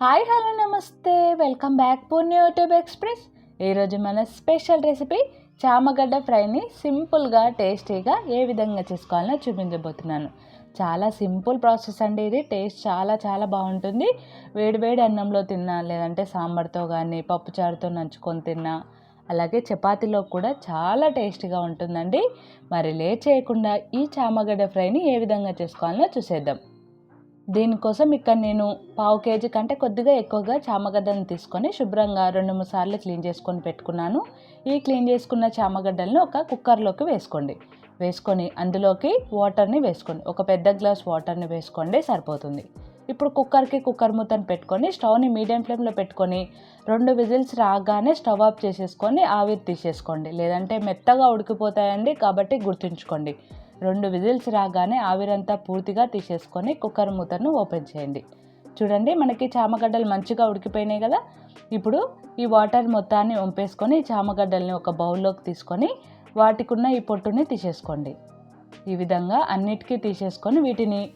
Hi hello నమస్తే. Welcome back Purni YouTube express. ఈరోజు మన స్పెషల్ రెసిపీ చామగడ్డ ఫ్రైని సింపుల్గా టేస్టీగా ఏ విధంగా చేసుకోవాలో చూపించబోతున్నాను. చాలా సింపుల్ ప్రాసెస్ అండి ఇది. టేస్ట్ చాలా చాలా బాగుంటుంది. వేడివేడి అన్నంలో తిన్నా లేదంటే సాంబార్తో కానీ పప్పుచారుతో నంచుకొని తిన్నా అలాగే చపాతీలో కూడా చాలా టేస్టీగా ఉంటుందండి. మరి లేట్ చేయకుండా ఈ చామగడ్డ ఫ్రైని ఏ విధంగా చేసుకోవాలో చూసేద్దాం. దీనికోసం ఇక్కడ నేను పావు కేజీ కంటే కొద్దిగా ఎక్కువగా చామగడ్డను తీసుకొని శుభ్రంగా రెండు మూడు సార్లు క్లీన్ చేసుకొని పెట్టుకున్నాను. ఈ క్లీన్ చేసుకున్న చామగడ్డలను ఒక కుక్కర్లోకి వేసుకోండి. వేసుకొని అందులోకి వాటర్ని వేసుకోండి. ఒక పెద్ద గ్లాస్ వాటర్ని వేసుకోండి సరిపోతుంది. ఇప్పుడు కుక్కర్కి కుక్కర్ మూతను పెట్టుకొని స్టవ్ని మీడియం ఫ్లేమ్లో పెట్టుకొని రెండు విజిల్స్ రాగానే స్టవ్ ఆఫ్ చేసేసుకొని ఆవిరి తీసేసుకోండి. లేదంటే మెత్తగా ఉడికిపోతాయండి కాబట్టి గుర్తుంచుకోండి. రెండు విజిల్స్ రాగానే ఆవిరంతా పూర్తిగా తీసేసుకొని కుక్కర్ మూతను ఓపెన్ చేయండి. చూడండి మనకి చామగడ్డలు మంచిగా ఉడికిపోయినాయి కదా? ఇప్పుడు ఈ వాటర్ మొత్తాన్ని వంపేసుకొని చామగడ్డల్ని ఒక బౌల్లోకి తీసుకొని వాటికున్న ఈ పొట్టుని తీసేసుకోండి. ఈ విధంగా అన్నిటికీ తీసేసుకొని వీటిని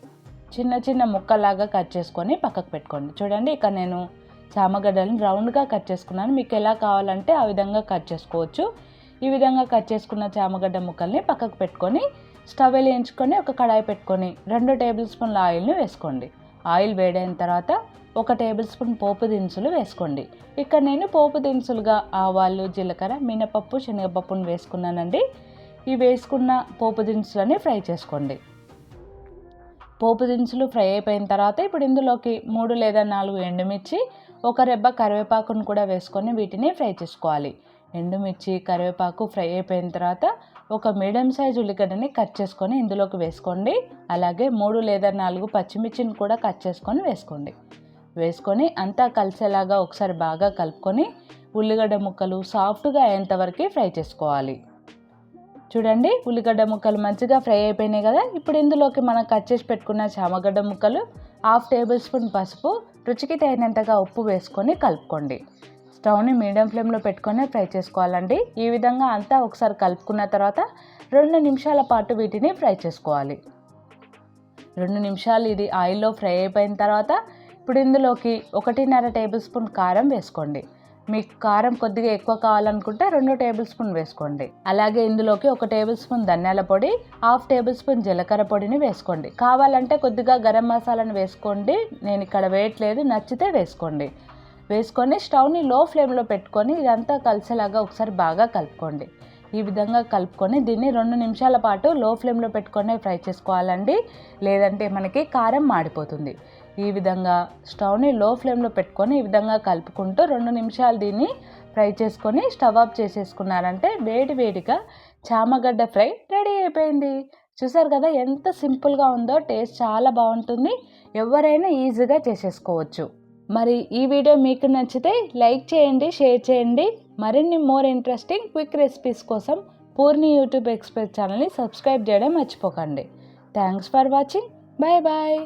చిన్న చిన్న ముక్కలాగా కట్ చేసుకొని పక్కకు పెట్టుకోండి. చూడండి ఇక నేను చామగడ్డలను రౌండ్గా కట్ చేసుకున్నాను. మీకు ఎలా కావాలంటే ఆ విధంగా కట్ చేసుకోవచ్చు. ఈ విధంగా కట్ చేసుకున్న చామగడ్డ ముక్కల్ని పక్కకు పెట్టుకొని స్టవ్ వేయించుకొని ఒక కడాయి పెట్టుకొని రెండు టేబుల్ స్పూన్ల ఆయిల్ని వేసుకోండి. ఆయిల్ వేడైన తర్వాత ఒక టేబుల్ స్పూన్ పోపు దినుసులు వేసుకోండి. ఇక్కడ నేను పోపు దినుసులుగా ఆవాలు జీలకర్ర మినపప్పు శనగపప్పును వేసుకున్నానండి. ఈ వేసుకున్న పోపు దినుసులని ఫ్రై చేసుకోండి. పోపు దినుసులు ఫ్రై అయిపోయిన తర్వాత ఇప్పుడు ఇందులోకి మూడు లేదా నాలుగు ఎండుమిర్చి ఒక రెబ్బ కరివేపాకును కూడా వేసుకొని వీటిని ఫ్రై చేసుకోవాలి. ఎండుమిర్చి కరివేపాకు ఫ్రై అయిపోయిన తర్వాత ఒక మీడియం సైజ్ ఉల్లిగడ్డని కట్ చేసుకొని ఇందులోకి వేసుకోండి. అలాగే మూడు లేదా నాలుగు పచ్చిమిర్చిని కూడా కట్ చేసుకొని వేసుకోండి. వేసుకొని అంతా కలిసేలాగా ఒకసారి బాగా కలుపుకొని ఉల్లిగడ్డ ముక్కలు సాఫ్ట్గా అయ్యేంతవరకు ఫ్రై చేసుకోవాలి. చూడండి ఉల్లిగడ్డ ముక్కలు మంచిగా ఫ్రై అయిపోయినాయి కదా. ఇప్పుడు ఇందులోకి మనం కట్ చేసి పెట్టుకున్న చామగడ్డ ముక్కలు హాఫ్ టేబుల్ స్పూన్ పసుపు రుచికి తగినంతగా ఉప్పు వేసుకొని కలుపుకోండి. స్టవ్ని మీడియం ఫ్లేమ్లో పెట్టుకొని ఫ్రై చేసుకోవాలండి. ఈ విధంగా అంతా ఒకసారి కలుపుకున్న తర్వాత రెండు నిమిషాల పాటు వీటిని ఫ్రై చేసుకోవాలి. రెండు నిమిషాలు ఇది ఆయిల్లో ఫ్రై అయిపోయిన తర్వాత ఇప్పుడు ఇందులోకి ఒకటిన్నర టేబుల్ స్పూన్ కారం వేసుకోండి. మీకు కారం కొద్దిగా ఎక్కువ కావాలనుకుంటే రెండు టేబుల్ స్పూన్ వేసుకోండి. అలాగే ఇందులోకి ఒక టేబుల్ స్పూన్ ధనియాల పొడి హాఫ్ టేబుల్ స్పూన్ జీలకర్ర పొడిని వేసుకోండి. కావాలంటే కొద్దిగా గరం మసాలాను వేసుకోండి. నేను ఇక్కడ వేయట్లేదు నచ్చితే వేసుకోండి. వేసుకొని స్టవ్ని లో ఫ్లేమ్లో పెట్టుకొని ఇదంతా కలిసేలాగా ఒకసారి బాగా కలుపుకోండి. ఈ విధంగా కలుపుకొని దీన్ని రెండు నిమిషాల పాటు లో ఫ్లేమ్లో పెట్టుకొని ఫ్రై చేసుకోవాలండి. లేదంటే మనకి కారం మాడిపోతుంది. ఈ విధంగా స్టవ్ని లో ఫ్లేమ్లో పెట్టుకొని ఈ విధంగా కలుపుకుంటూ రెండు నిమిషాలు దీన్ని ఫ్రై చేసుకొని స్టవ్ ఆఫ్ చేసేసుకున్నారంటే వేడి వేడిగా చామగడ్డ ఫ్రై రెడీ అయిపోయింది. చూసారు కదా ఎంత సింపుల్గా ఉందో టేస్ట్ చాలా బాగుంటుంది. ఎవరైనా ఈజీగా చేసేసుకోవచ్చు. మరి ఈ వీడియో మీకు నచ్చితే లైక్ చేయండి షేర్ చేయండి. మరిన్ని మోర్ ఇంట్రెస్టింగ్ క్విక్ రెసిపీస్ కోసం పూర్ణి యూట్యూబ్ ఎక్స్ప్రెస్ ఛానల్ని సబ్స్క్రైబ్ చేయడం మర్చిపోకండి. Thanks for watching. Bye bye.